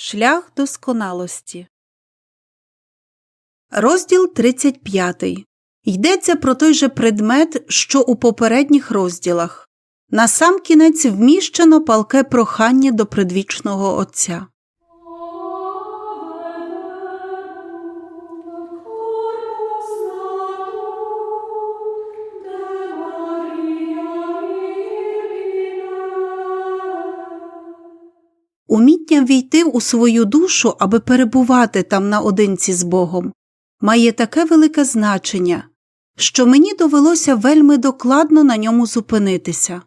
Шлях досконалості. Розділ 35. Йдеться про той же предмет, що у попередніх розділах. Насамкінець вміщено палке прохання до предвічного Отця. Війти у свою душу, аби перебувати там наодинці з Богом, має таке велике значення, що мені довелося вельми докладно на ньому зупинитися.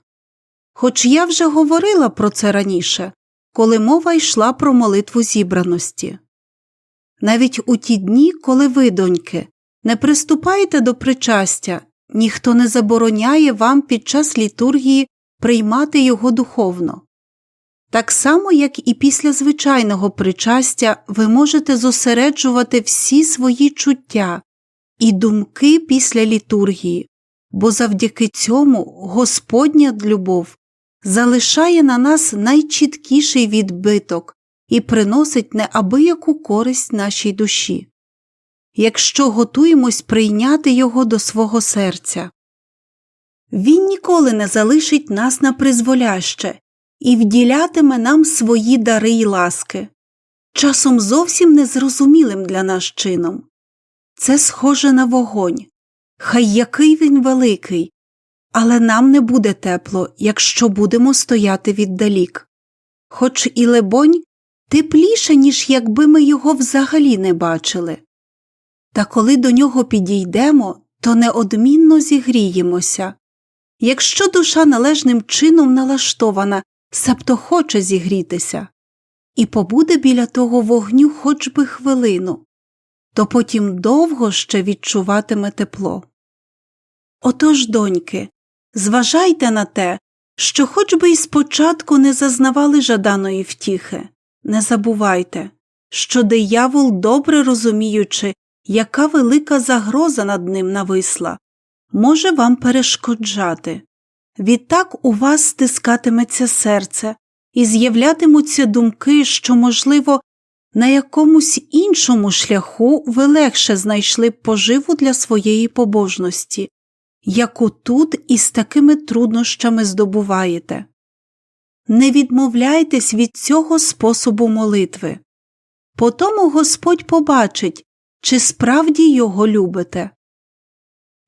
Хоч я вже говорила про це раніше, коли мова йшла про молитву зібраності. Навіть у ті дні, коли ви, доньки, не приступаєте до причастя, ніхто не забороняє вам під час літургії приймати його духовно. Так само, як і після звичайного причастя, ви можете зосереджувати всі свої чуття і думки після літургії, бо завдяки цьому Господня любов залишає на нас найчіткіший відбиток і приносить неабияку користь нашій душі, якщо готуємось прийняти його до свого серця. Він ніколи не залишить нас на призволяще і вділятиме нам свої дари й ласки, часом зовсім незрозумілим для нас чином. Це схоже на вогонь, хай який він великий, але нам не буде тепло, якщо будемо стояти віддалік. Хоч і лебонь тепліше, ніж якби ми його взагалі не бачили. Та коли до нього підійдемо, то неодмінно зігріємося. Якщо душа належним чином налаштована себто хоче зігрітися, і побуде біля того вогню хоч би хвилину, то потім довго ще відчуватиме тепло. Отож, доньки, зважайте на те, що хоч би й спочатку не зазнавали жаданої втіхи, не забувайте, що диявол, добре розуміючи, яка велика загроза над ним нависла, може вам перешкоджати, Відтак у вас стискатиметься серце і з'являтимуться думки, що, можливо, на якомусь іншому шляху ви легше знайшли б поживу для своєї побожності, яку тут із такими труднощами здобуваєте. Не відмовляйтесь від цього способу молитви. Потому Господь побачить, чи справді його любите.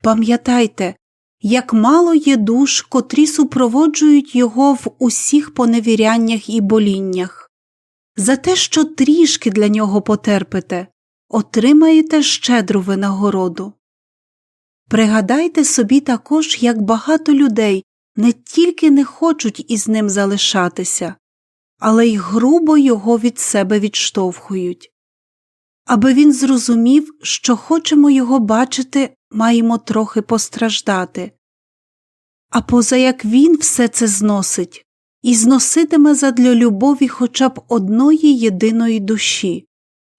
Пам'ятайте, як мало є душ, котрі супроводжують його в усіх поневіряннях і боліннях. За те, що трішки для нього потерпите, отримаєте щедру винагороду. Пригадайте собі також, як багато людей не тільки не хочуть із ним залишатися, але й грубо його від себе відштовхують. Аби він зрозумів, що хочемо його бачити маємо трохи постраждати. А поза як він все це зносить і зноситиме задля любові хоча б одної єдиної душі,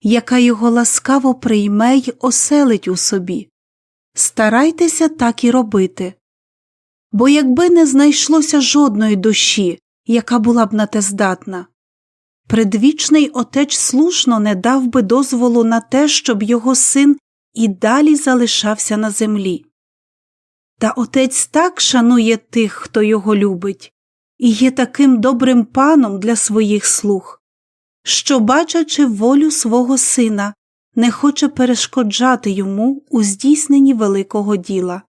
яка його ласкаво прийме й оселить у собі. Старайтеся так і робити. Бо якби не знайшлося жодної душі, яка була б на те здатна, предвічний отець слушно не дав би дозволу на те, щоб його син і далі залишався на землі. Та отець так шанує тих, хто його любить, і є таким добрим паном для своїх слуг, що, бачачи волю свого сина, не хоче перешкоджати йому у здійсненні великого діла,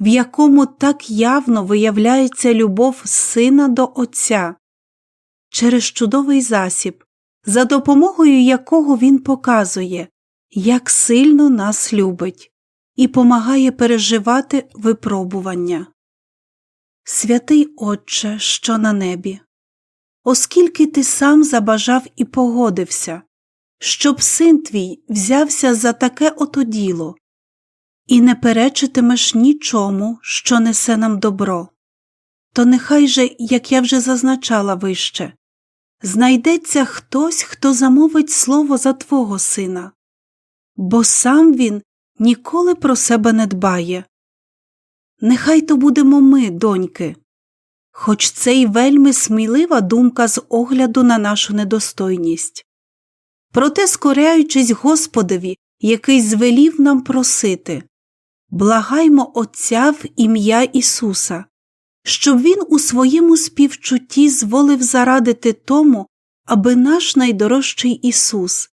в якому так явно виявляється любов сина до Отця, через чудовий засіб, за допомогою якого він показує, як сильно нас любить і помагає переживати випробування. Святий Отче, що на небі, оскільки ти сам забажав і погодився, щоб син твій взявся за таке ото діло, і не перечитимеш нічому, що несе нам добро, то нехай же, як я вже зазначала вище, знайдеться хтось, хто замовить слово за твого сина бо сам він ніколи про себе не дбає. Нехай то будемо ми, доньки, хоч це й вельми смілива думка з огляду на нашу недостойність. проте скоряючись Господові, який звелів нам просити, благаймо Отця в ім'я Ісуса, щоб Він у своєму співчутті зволив зарадити тому, аби наш найдорожчий Ісус,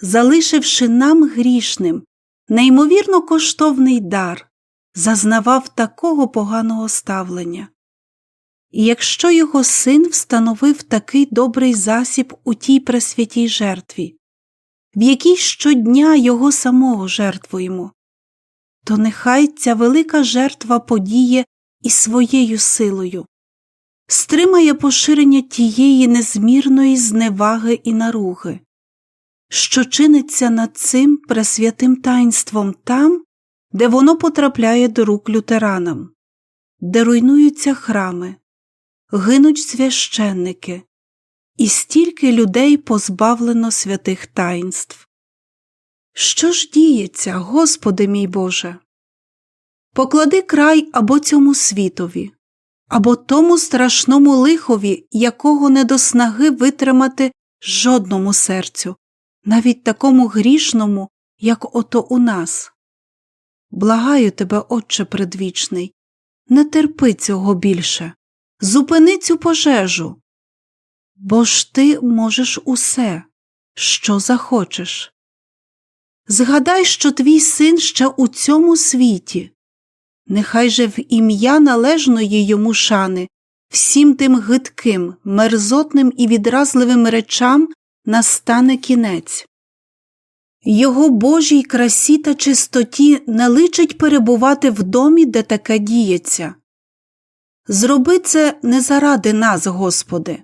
залишивши нам грішним, неймовірно коштовний дар, зазнавав такого поганого ставлення. І якщо його син встановив такий добрий засіб у тій пресвятій жертві, в якій щодня його самого жертвуємо, то нехай ця велика жертва подіє і своєю силою, стримає поширення тієї незмірної зневаги і наруги, що чиниться над цим пресвятим таїнством там, де воно потрапляє до рук лютеранам, де руйнуються храми, гинуть священники, і стільки людей позбавлено святих таїнств. Що ж діється, Господи мій Боже? Поклади край або цьому світові, або тому страшному лихові, якого не до снаги витримати жодному серцю, навіть такому грішному, як ото у нас. Благаю тебе, Отче предвічний, не терпи цього більше, зупини цю пожежу, бо ж ти можеш усе, що захочеш. Згадай, що твій син ще у цьому світі, нехай же в ім'я належної йому шани всім тим гидким, мерзотним і відразливим речам настане кінець. Його Божій красі та чистоті не личить перебувати в домі, де таке діється. Зроби це не заради нас, Господи,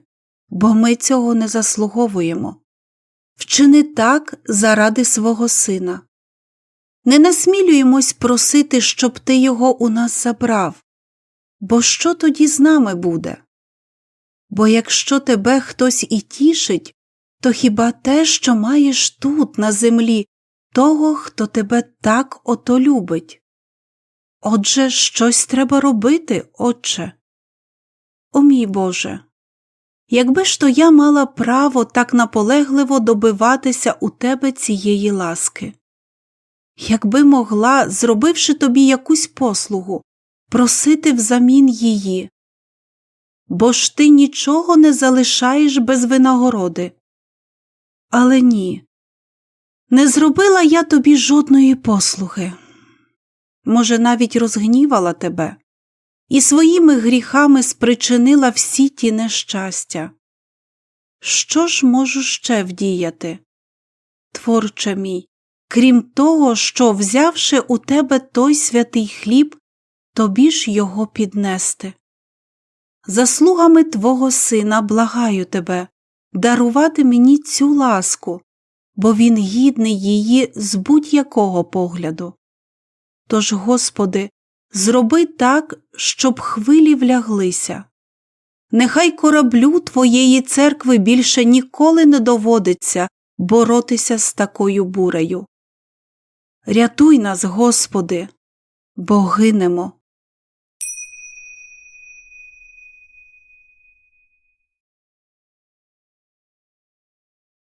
бо ми цього не заслуговуємо. Вчини так заради свого сина. Не насмілюємось просити, щоб ти його у нас забрав, бо що тоді з нами буде? Бо якщо тебе хтось і тішить, то хіба те, що маєш тут, на землі, того, хто тебе так ото любить? Отже, щось треба робити, Отче. О мій Боже, якби ж то я мала право так наполегливо добиватися у тебе цієї ласки, якби могла, зробивши тобі якусь послугу, просити взамін її, бо ж ти нічого не залишаєш без винагороди. Але ні, не зробила я тобі жодної послуги. Може, навіть розгнівала тебе і своїми гріхами спричинила всі ті нещастя. Що ж можу ще вдіяти? Творче мій, крім того, що, взявши у тебе той святий хліб, тобі ж його піднести. Заслугами твого сина благаю тебе дарувати мені цю ласку, бо він гідний її з будь-якого погляду. Тож, Господи, зроби так, щоб хвилі вляглися. Нехай кораблю Твоєї церкви більше ніколи не доводиться боротися з такою бурею. Рятуй нас, Господи, бо гинемо.